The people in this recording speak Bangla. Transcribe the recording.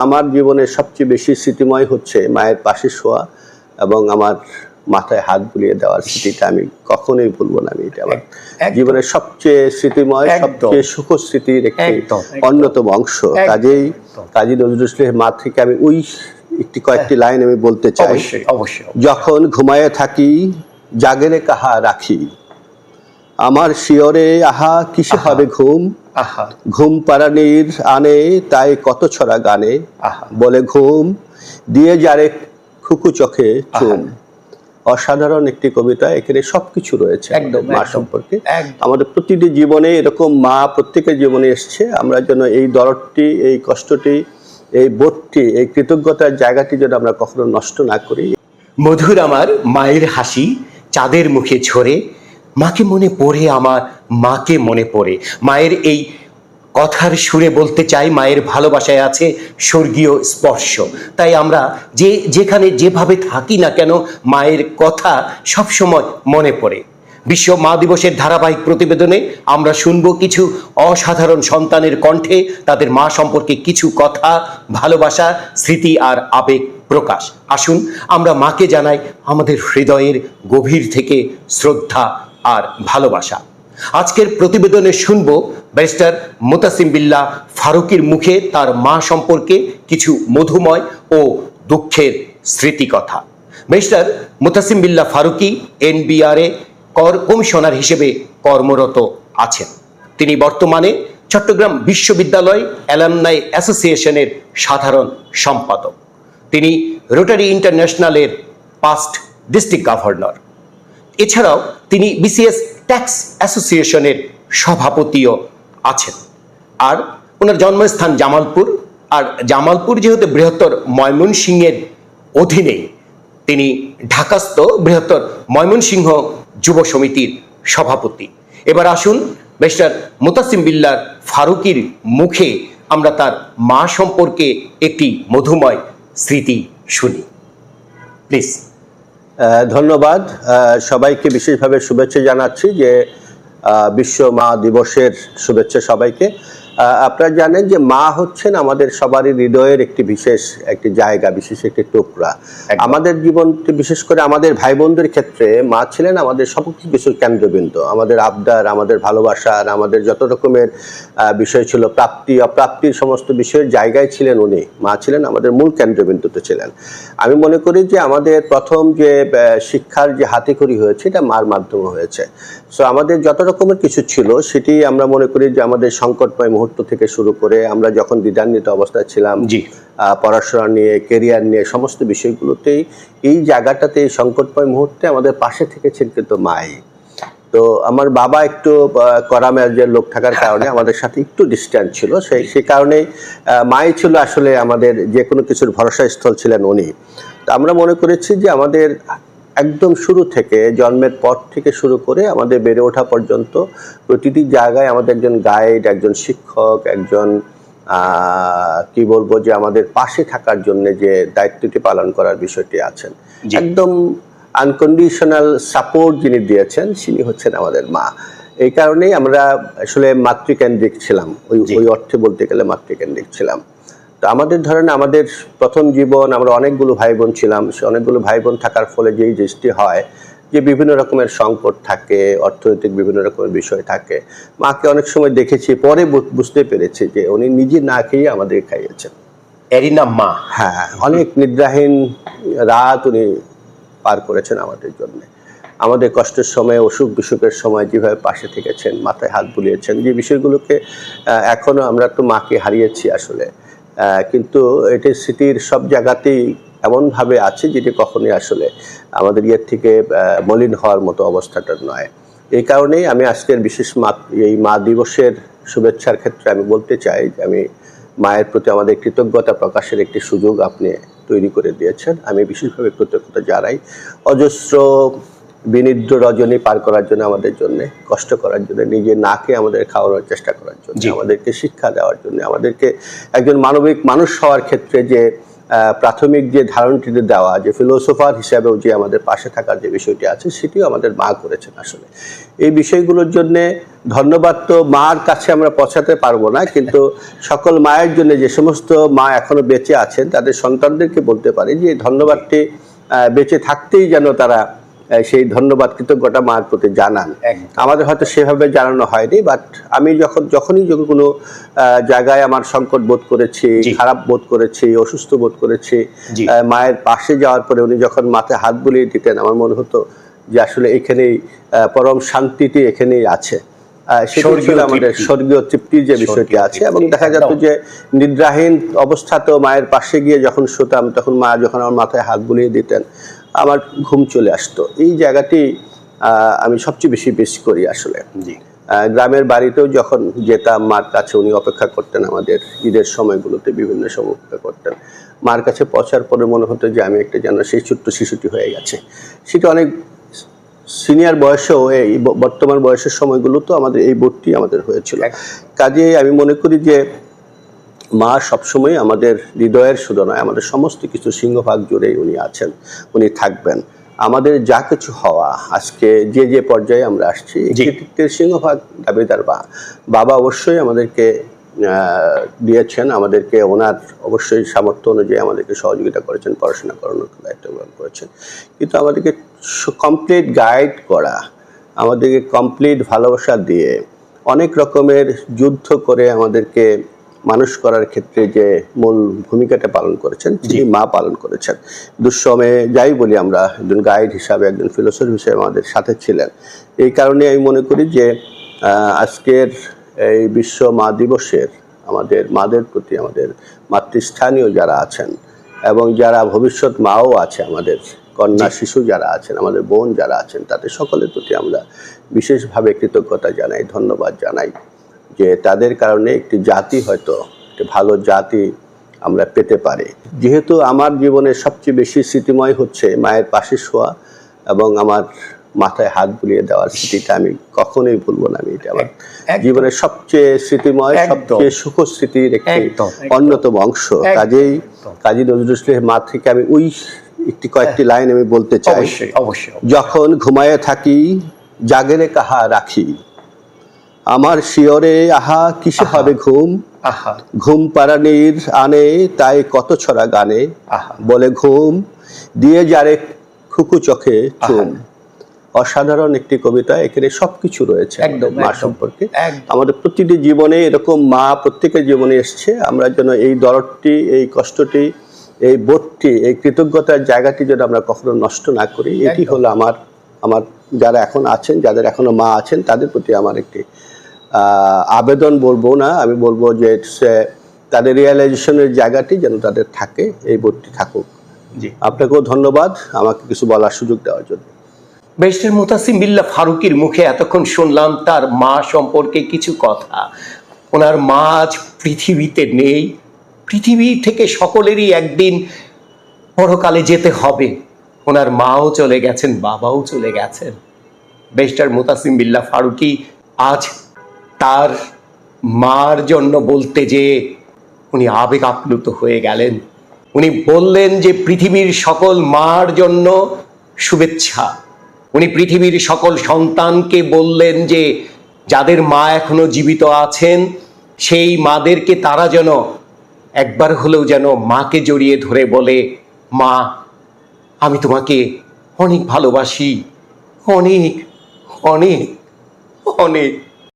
আমার জীবনের সবচেয়ে বেশি স্মৃতিময় হচ্ছে মায়ের পাশে শোয়া এবং আমার মাথায় হাত বুলিয়ে দেওয়ার স্মৃতিটা আমি কখনোই ভুলবো না আমি। এটা আমার জীবনের সবচেয়ে স্মৃতিময় সবচেয়ে সুখ স্মৃতির একটি। অন্যতম অংশ। কাজেই। কাজী নজরুল ইসলামের মা থেকে আমি ওই একটি কয়েকটি লাইন আমি বলতে চাই। যখন ঘুমায়ে থাকি জাগেরে কাহা রাখি? আমার শিয়রে আহা কিসে হবে ঘুম? ঘুম পাড়ানির আনে তাই কত ছড়া গানে। আহা। বলে ঘুম দিয়ে যারে খুকু চোখে চুম। অসাধারণ একটি কবিতা এখানে সবকিছু রয়েছে একদম, মা সম্পর্কে। আমাদের প্রতিটি জীবনে এরকম মা প্রত্যেকের জীবনে এসছে। আমরা যেন এই দরদটি এই কষ্টটি এই বোধটি এই কৃতজ্ঞতার জায়গাটি যেন আমরা কখনো নষ্ট না করি। মধুর আমার মায়ের হাসি চাঁদের মুখে ঝরে মাকে মনে পড়ে, আমার মাকে মনে পড়ে। মায়ের এই কথার সুরে বলতে চাই, মায়ের ভালোবাসায় আছে স্বর্গীয় স্পর্শ। তাই আমরা যে, যেখানে যেভাবে থাকি না কেন, মায়ের কথা সবসময় মনে পড়ে। বিশ্ব মা দিবসের ধারাবাহিক প্রতিবেদনে আমরা শুনব কিছু অসাধারণ সন্তানের কণ্ঠে তাদের মা সম্পর্কে কিছু কথা, ভালোবাসা, স্মৃতি আর আবেগ প্রকাশ। আসুন আমরা মাকে জানাই আমাদের হৃদয়ের গভীর থেকে শ্রদ্ধা আর ভালোবাসা। আজকের প্রতিবেদনে শুনব ব্যারিস্টার মোতাসিম বিল্লাহ ফারুকির মুখে তার মা সম্পর্কে কিছু মধুময় ও দুঃখের স্মৃতিকথা। ব্যারিস্টার মোতাসিম বিল্লাহ ফারুকি এনবিআরে কর কমিশনার হিসেবে কর্মরত আছেন। তিনি বর্তমানে চট্টগ্রাম বিশ্ববিদ্যালয় অ্যালামনাই অ্যাসোসিয়েশনের সাধারণ সম্পাদক। তিনি রোটারি ইন্টারন্যাশনালের পাস্ট ডিস্ট্রিক্ট গভর্নর। এছাড়াও তিনি বিসিএস ট্যাক্স অ্যাসোসিয়েশনের সভাপতিও আছেন। আর ওনার জন্মস্থান জামালপুর। আর জামালপুর যেহেতু বৃহত্তর ময়মনসিংহের অধীনে, তিনি ঢাকাস্থ বৃহত্তর ময়মনসিংহ যুব সমিতির সভাপতি। এবার আসুন মিস্টার মুতাসিম বিল্লার ফারুকির মুখে আমরা তার মা সম্পর্কে একটি মধুময় স্মৃতি শুনি। প্লিজ। ধন্যবাদ। সবাইকে বিশেষভাবে শুভেচ্ছা জানাচ্ছি যে বিশ্ব মা দিবসের শুভেচ্ছা সবাইকে। আপনারা জানেন যে মা হচ্ছেন আমাদের সবারই হৃদয়ের একটি বিশেষ একটি জায়গা বিশেষ একটি টুকরা। আমাদের জীবন বিশেষ করে আমাদের ভাই বোনদের ক্ষেত্রে মা ছিলেন আমাদের সব কিছুর কেন্দ্রবিন্দু। আমাদের আবদার আমাদের ভালোবাসার আমাদের যত রকমের বিষয় ছিল প্রাপ্তি অপ্রাপ্তির সমস্ত বিষয়ের জায়গায় ছিলেন উনি। মা ছিলেন আমাদের মূল কেন্দ্রবিন্দুতে ছিলেন। আমি মনে করি যে আমাদের প্রথম যে শিক্ষার যে হাতে হাতেখড়ি হয়েছে এটা মার মাধ্যমে হয়েছে। সো আমাদের যত রকমের কিছু ছিল সেটি আমরা মনে করি যে আমাদের সংকটময় মুহূর্ত থেকে শুরু করে আমরা যখন দ্বিধান্বিত অবস্থায় ছিলাম জি। পড়াশোনা নিয়ে কেরিয়ার নিয়ে সমস্ত বিষয়গুলোতেই এই জায়গাটাতে এই সংকটময় মুহূর্তে আমাদের পাশে থেকেছেন কিন্তু মাই। তো আমার বাবা একটু কড়া মেজাজের লোক থাকার কারণে আমাদের সাথে একটু ডিস্ট্যান্স ছিল। সেই সেই কারণেই মাই ছিল আসলে আমাদের যে কোনো কিছুর ভরসা স্থল ছিলেন উনি। তো আমরা মনে করেছি যে আমাদের একদম শুরু থেকে জন্মের পর থেকে শুরু করে আমাদের বেড়ে ওঠা পর্যন্ত প্রতিটি জায়গায় আমাদের একজন গাইড একজন শিক্ষক একজন কি বলব যে আমাদের পাশে থাকার জন্য যে দায়িত্বটি পালন করার বিষয়টি আছেন। একদম আনকন্ডিশনাল সাপোর্ট যিনি দিয়েছেন তিনি হচ্ছেন আমাদের মা। এই কারণেই আমরা আসলে মাতৃকেন্দ্রিক ছিলাম। ওই ওই অর্থে বলতে গেলে মাতৃকেন্দ্রিক ছিলাম। আমাদের ধরেন আমাদের প্রথম জীবন আমরা অনেকগুলো ভাই বোন ছিলাম সে অনেকগুলো ভাই বোন থাকার ফলে যেই জিনিসটি হয় যে বিভিন্ন রকমের সংকট থাকে অর্থনৈতিক বিভিন্ন রকমের বিষয় থাকে। মাকে অনেক সময় দেখেছি পরে বুঝতে পেরেছি যে উনি নিজে না খেয়ে আমাদের খাইয়েছেন। এরই নাম মা। হ্যাঁ অনেক নিদ্রাহীন রাত উনি পার করেছেন আমাদের জন্য। আমাদের কষ্টের সময় অসুখ বিসুখের সময় যেভাবে পাশে থেকেছেন মাথায় হাত বুলিয়েছেন যে বিষয়গুলোকে আহ, এখনও আমরা তো মাকে হারিয়েছি আসলে। কিন্তু এটি স্মৃতির সব জায়গাতেই এমনভাবে আছে যেটি কখনোই আসলে আমাদের ইয়ের থেকে মলিন হওয়ার মতো অবস্থাটা নয়। এই কারণেই আমি আজকের বিশেষ মা, এই মা দিবসের শুভেচ্ছার ক্ষেত্রে আমি বলতে চাই যে আমি মায়ের প্রতি আমাদের কৃতজ্ঞতা প্রকাশের একটি সুযোগ আপনি তৈরি করে দিয়েছেন। আমি বিশেষভাবে কৃতজ্ঞতা জানাই। অজস্র বিনিদ্র রজনী পার করার জন্য আমাদের জন্য কষ্ট করার জন্য নিজে নাকে আমাদের খাওয়ানোর চেষ্টা করার জন্য আমাদেরকে শিক্ষা দেওয়ার জন্য আমাদেরকে একজন মানবিক মানুষ হওয়ার ক্ষেত্রে যে প্রাথমিক যে ধারণটিতে দেওয়া যে ফিলোসোফার হিসাবেও যে আমাদের পাশে থাকার যে বিষয়টি আছে সেটিও আমাদের মা করেছেন আসলে। এই বিষয়গুলোর জন্য ধন্যবাদ তো মার কাছে আমরা পৌঁছাতে পারব না কিন্তু সকল মায়ের জন্য যে সমস্ত মা এখনও বেঁচে আছেন তাদের সন্তানদেরকে বলতে পারি যে ধন্যবাদটি বেঁচে থাকতেই যেন তারা সেই ধন্যবাদ কৃতজ্ঞতা মার প্রতি জানান। আমাদের হয়তো সেভাবে জানানো হয়নি বাট আমি যখন যখনই যখন কোনো জায়গায় আমার সংকট বোধ করেছি খারাপ বোধ করেছি অসুস্থ বোধ করেছি মায়ের পাশে যাওয়ার পরে উনি যখন মাথায় হাত বুলিয়ে দিতেন আমার মনে হতো যে আসলে এখানেই পরম শান্তিটি এখানেই আছে। সেটি ছিল আমাদের স্বর্গীয় তৃপ্তির যে বিষয়টি আছে এবং দেখা যেত যে নিদ্রাহীন অবস্থাতেও মায়ের পাশে গিয়ে যখন শুতাম তখন মা যখন আমার মাথায় হাত বুলিয়ে দিতেন আমার ঘুম চলে আসতো। এই জায়গাটি আমি সবচেয়ে বেশি বেশি করি আসলে। জি। গ্রামের বাড়িতেও যখন যেতাম মার কাছে উনি অপেক্ষা করতেন আমাদের। ঈদের সময়গুলোতে বিভিন্ন সময় অপেক্ষা করতেন। মার কাছে পচার পরে মনে হতো যে আমি একটা যেন সেই ছোট্ট শিশুটি হয়ে গেছে। সেটা অনেক সিনিয়র বয়সেও এই বর্তমান বয়সের সময়গুলো তো আমাদের এই বোধটি আমাদের হয়েছিল। কাজে আমি মনে করি যে মা সবসময় আমাদের হৃদয়ের শুধু নয় আমাদের সমস্ত কিছু সিংহভাগ জুড়েই উনি আছেন উনি থাকবেন। আমাদের যা কিছু হওয়া আজকে যে যে পর্যায়ে আমরা আসছি কৃতিত্বের সিংহভাগ দাবিদার বা। বাবা অবশ্যই আমাদেরকে দিয়েছেন আমাদেরকে ওনার অবশ্যই সামর্থ্য অনুযায়ী আমাদেরকে সহযোগিতা করেছেন পড়াশোনা করানোর দায়িত্ব গ্রহণ করেছেন। কিন্তু আমাদেরকে কমপ্লিট গাইড করা আমাদেরকে কমপ্লিট ভালোবাসা দিয়ে অনেক রকমের যুদ্ধ করে আমাদেরকে মানুষ করার ক্ষেত্রে যে মূল ভূমিকাটা পালন করেছেন তিনি মা পালন করেছেন। দুঃসময়ে যাই বলি আমরা একজন গাইড হিসাবে একজন ফিলোসফি হিসেবে আমাদের সাথে ছিলেন। এই কারণে আমি মনে করি যে আজকের এই বিশ্ব মা দিবসের আমাদের মাদের প্রতি আমাদের মাতৃস্থানীয় যারা আছেন এবং যারা ভবিষ্যৎ মাও আছে আমাদের কন্যা শিশু যারা আছেন আমাদের বোন যারা আছেন তাদের সকলের প্রতি আমরা বিশেষভাবে কৃতজ্ঞতা জানাই ধন্যবাদ জানাই। যে তাদের কারণে একটি জাতি হয়তো একটি ভালো জাতি আমরা পেতে পারি। যেহেতু আমার জীবনের সবচেয়ে বেশি স্মৃতিময় হচ্ছে মায়ের পাশে শোয়া এবং আমার মাথায় হাত বুলিয়ে দেওয়ার স্মৃতিটা আমি কখনোই ভুলবো না আমি এটা আমার জীবনের সবচেয়ে স্মৃতিময় সবচেয়ে সুখ স্মৃতির একটি। অন্যতম অংশ। কাজেই কাজী নজরুল ইসলামের মা থেকে আমি ওই একটি কয়েকটি লাইন আমি বলতে চাই। যখন ঘুমায়ে থাকি জাগেরে কাহা রাখি? আমার শিয়রে আহা কিসে হবে ঘুম? আহা। ঘুম পাড়ানির আনে তাই কত ছড়া গানে? আহা। বলে ঘুম দিয়ে যারে খুকু চোখে চুম। অসাধারণ একটি কবিতা এখানে সবকিছু রয়েছে একদম, মা সম্পর্কে। আমাদের প্রতিটি জীবনে এরকম মা প্রত্যেকের জীবনে এসছে। আমরা যেন এই দরদটি এই কষ্টটি এই বোধটি এই কৃতজ্ঞতার জায়গাটি যেন আমরা কখনো নষ্ট না করি। এটি হলো আমার আমার যারা এখন আছেন যাদের এখনও মা আছেন তাদের প্রতি আমার একটি আবেদন বলব না আমি বলব যে তাদের রিয়েলাইজেশনের জায়গাটি যেন তাদের থাকে এই বোর্ডটি থাকুক। জি। আপনাকেও ধন্যবাদ আমাকে কিছু বলার সুযোগ দেওয়ার জন্য। বেস্টের মুতাসিম বিল্লাহ ফারুকির মুখে এতক্ষণ শুনলাম তার মা সম্পর্কে কিছু কথা। ওনার মা আজ পৃথিবীতে নেই পৃথিবী থেকে সকলেরই একদিন পরকালে যেতে হবে। ওনার মাও চলে গেছেন বাবাও চলে গেছেন। বেস্টার মুতাসিম বিল্লাহ ফারুকি আজ তার মার জন্য বলতে যে উনি আবেগ আপ্লুত হয়ে গেলেন। উনি বললেন যে পৃথিবীর সকল মার জন্য শুভেচ্ছা। উনি পৃথিবীর সকল সন্তানকে বললেন যে যাদের মা এখনও জীবিত আছেন, সেই মাদেরকে তারা যেন একবার হলেও যেন মাকে জড়িয়ে ধরে বলে, মা, আমি তোমাকে অনেক ভালোবাসি। অনেক অনেক অনেক।